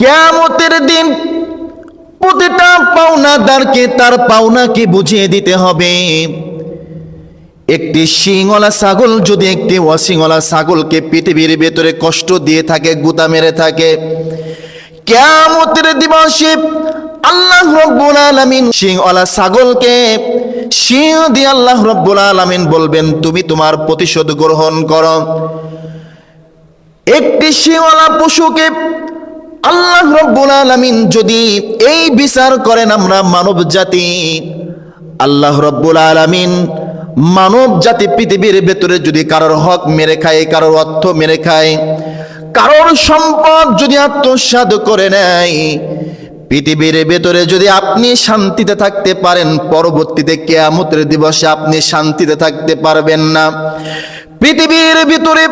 কেয়ামতের দিন প্রতিটা পাওনাদারকে তার পাওনাকে বুঝিয়ে দিতে হবে। একটি শিংওয়ালা ছাগল যদি একটি অশিংওয়ালা ছাগলকে পৃথিবীর ভেতরে কষ্ট দিয়ে থাকে, গুতা মেরে থাকে, কেয়ামতের দিবসে আল্লাহ রব্বুল আলামিন সিংওয়ালা ছাগলকে সিংহ দিয়ে আল্লাহ রব্বুল আলামিন বলবেন, তুমি তোমার প্রতিশোধ গ্রহণ করো। একটি সিংওয়ালা পশুকে আল্লাহ রব্বুল আলামিন যদি এই বিচার করেন আমরা মানব জাতি, আল্লাহ রব্বুল আলামিন মানব জাতি পৃথিবীর ভেতরে যদি কারোর হক মেরে খায়, কারোর অর্থ মেরে খায়, কারোর সম্পদ যদি আত্মসাৎ করে নেয়, পৃথিবীর ভেতরে যদি আপনি শান্তিতে থাকতে পারেন, পরবর্তীতে কেয়ামতের দিবসে আপনি শান্তিতে থাকতে পারবেন না। পৃথিবীর ভিতরে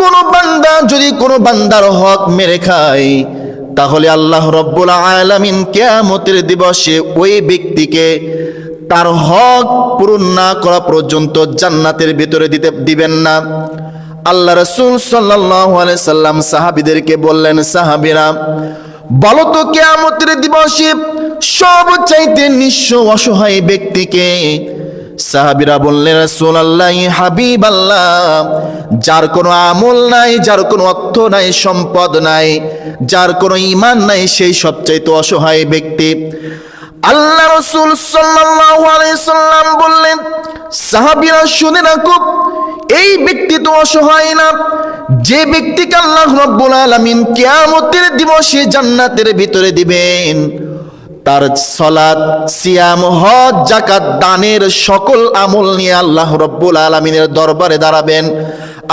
কোন বান্দা যদি কোনো বান্দার হক মেরে খায় তাহলে আল্লাহ রব্বুল আলামিন কেয়ামতের দিবসে ওই ব্যক্তিকে তার হক পূরণ না করা পর্যন্ত জান্নাতের ভিতরে দিতে, দিবেন না। আল্লাহ রসুল সাল্লাহ সাল্লাম সাহাবিদেরকে বললেন, সাহাবিরা, বলো তো কেয়ামতের দিবসে সব চাইতে নিঃস্ব অসহায় ব্যক্তিকে সাহাবিরা বললেন সোনাল্লাহ হাবিব আল্লাহ যার কোনো আমল নাই, যার কোনো অর্থ নাই, সম্পদ নাই, যার কোনো ইমান নাই, সেই সবচাইতে অসহায় ব্যক্তি। আল্লাহ রসুল সাল্লাম বললেন, সাহাবীরা, শুনে রাখো, এই ব্যক্তি তো অসহায় না। যে ব্যক্তিকে আল্লাহ রাব্বুল আলামিন কিয়ামতের দিবসে জান্নাতের ভিতরে দিবেন তার সলাৎ, সিয়াম, হজ জাকাত দানের সকল আমল নিয়ে আল্লাহ রব্বুল আলমিনের দরবারে দাঁড়াবেন।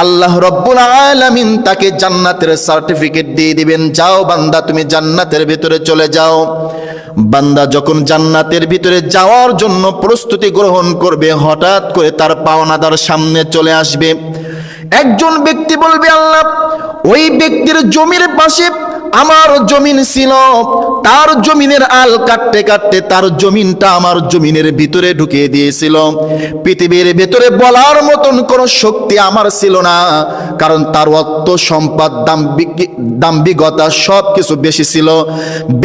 আল্লাহ রব্বুল আলামিন তাকে জান্নাতের সার্টিফিকেট দিয়ে দিবেন, যাও বান্দা, তুমি জান্নাতের ভিতরে চলে যাও। বান্দা যখন জান্নাতের ভিতরে যাওয়ার জন্য প্রস্তুতি গ্রহণ করবে, হঠাৎ করে তার পাওনাদার সামনে চলে আসবে। একজন ব্যক্তি বলবে, আল্লাহ, ওই ব্যক্তির জমির পাশে আমার জমিন ছিল তার জমিনের আল কাটতে কাটতে তার জমিনটা আমার জমিনের ভিতরে ঢুকিয়ে দিয়েছিল। পৃথিবীর ভিতরে বলার মতন কোনো শক্তি আমার ছিল না, কারণ তার অর্থ সম্পদ দাম্ভিকতা সব কিছু বেশি ছিল।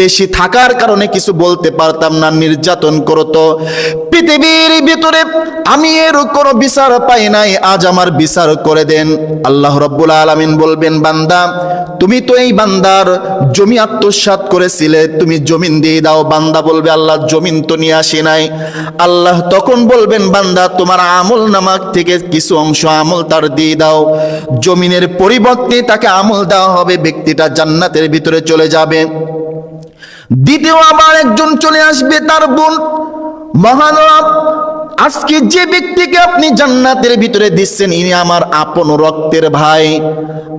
বেশি থাকার কারণে কিছু বলতে পারতাম না, নির্যাতন করতো। পৃথিবীর ভিতরে আমি এর কোনো বিচার পাই নাই, আজ আমার বিচার করে দেন। আল্লাহ রব্বুল আলামিন বলবেন, বান্দা, তুমি তো এই বান্দার জমি আত্মসাৎ করেছিলে তুমি জমিন দিয়ে দাও, বান্দা বলবে, আল্লাহ, জমিন তো নিয়ে আসি নাই। আল্লাহ তখন বলবেন, বান্দা, তোমার আমল নামাক থেকে কিছু অংশ আমল তার দিয়ে দাও। জমিনের পরিবর্তে তাকে আমল দেওয়া হবে, ব্যক্তিটা জান্নাতের ভিতরে চলে যাবে। দ্বিতীয় আবার একজন চলে আসবে, তার বোন। মহানব আজকে যে ব্যক্তিকে আপনি জান্নাতের ভিতরে দিচ্ছেন, ইনি আমার আপন রক্তের ভাই।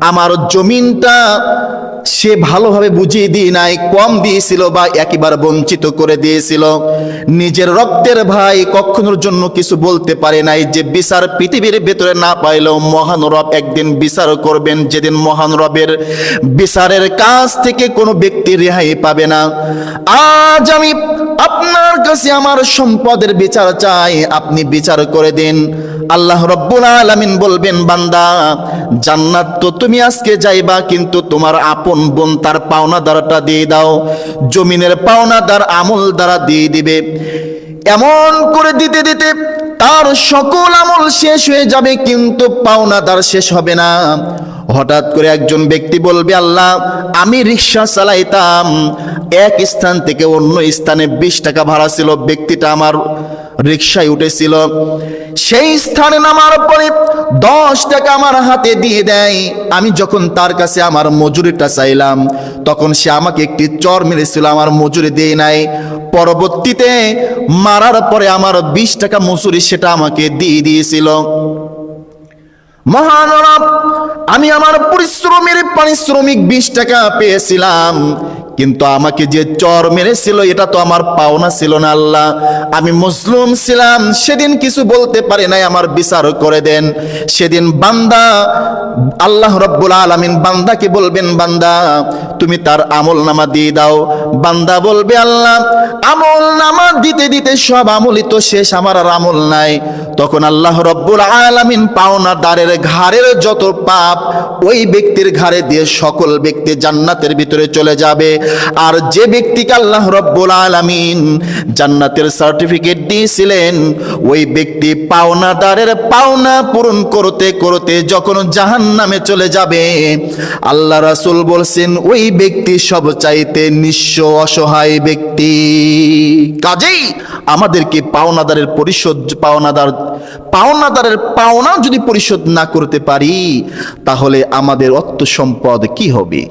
আমার জমিনটা সে ভালোভাবে বুঝিয়ে দিয়ে নাই, কম দিয়েছিল বা একেবারে বঞ্চিত করে দিয়েছিল। নিজের রক্তের ভাই কখনোর জন্য কিছু বলতে পারে নাই যে বিচার পৃথিবীর ভেতরে না পাইলেও মহান রব একদিন বিচার করবেন, যেদিন মহান রবের বিচারের কাছ থেকে কোনো ব্যক্তি রেহাই পাবে না। আজ আমি আপনার কাছে আমার সম্পদের বিচার চাই, আপনি বিচার করে দিন। আল্লাহ রব্বুল আলামিন বলবেন, বান্দা, জান্নাত তো তুমি আজকে যাইবা, কিন্তু তোমার আপন বোন তার পাওনা দ্বারাটা দিয়ে দাও। জমিনের পাওনা দ্বার আমল দ্বারা দিয়ে দিবে। এমন করে দিতে দিতে তার সকল আমল শেষ হয়ে যাবে, কিন্তু পাওনা তার শেষ হবে না। হঠাৎ করে একজন ব্যক্তি বলবে, আল্লাহ, আমি রিক্সা চালাইতাম। এক স্থান থেকে অন্য স্থানে বিশ টাকা ভাড়া ছিল, ব্যক্তিটা আমার রিক্সায় উঠেছিল। সেই স্থানে নামার পরে দশ টাকা আমার হাতে দিয়ে দেয়। আমি যখন তার কাছে আমার মজুরিটা চাইলাম, তখন সে আমাকে একটি চর মেরেছিল, আমার মজুরি দিয়ে নাই। পরবর্তীতে মারার পরে আমার বিশ টাকা মুসুরি সেটা আমাকে দিয়ে দিয়েছিল। মহানরব আমি আমার পরিশ্রমের পারিশ্রমিক বিশ টাকা পেয়েছিলাম। কিন্তু আমাকে যে চর মেরেছিল, এটা তো আমার পাওনা ছিল না আল্লাহ। আমি মুসলিম ছিলাম, সেদিন কিছু বলতে পারি নাই, আমার বিচার করে দেন। সেদিন বান্দা, আল্লাহ রব্বুল আলামিন বান্দাকে বলবেন, বান্দা, তুমি তার আমল নামা দিয়ে দাও। বান্দা বলবে, আল্লাহ আমল নামা দিতে দিতে সব আমলই তো শেষ, আমার আর আমল নাই। তখন আল্লাহ রব্বুল আলামিন পাওনা দারের ঘাড়ের যত পাপ, ওই ব্যক্তির ঘাড়ে দিয়ে সকল ব্যক্তি জান্নাতের ভিতরে চলে যাবে। আর যে ব্যক্তিকে আল্লাহ রব্বুল আলামিন জান্নাতের সার্টিফিকেট দিয়েছিলেন, ওই ব্যক্তি পাওনাদারের পাওনা পূরণ করতে করতে যখন জাহান নামে চলে যাবে, আল্লাহ রাসূল বলছেন, ওই ব্যক্তি সব চাইতে নিঃস্ব অসহায় ব্যক্তি। কাজেই আমাদেরকে পাওনাদারের পরিশোধ, পাওনাদার, পাওনাদারের পাওনা যদি পরিশোধ না করতে পারি, তাহলে আমাদের অর্থ সম্পদ কি হবে?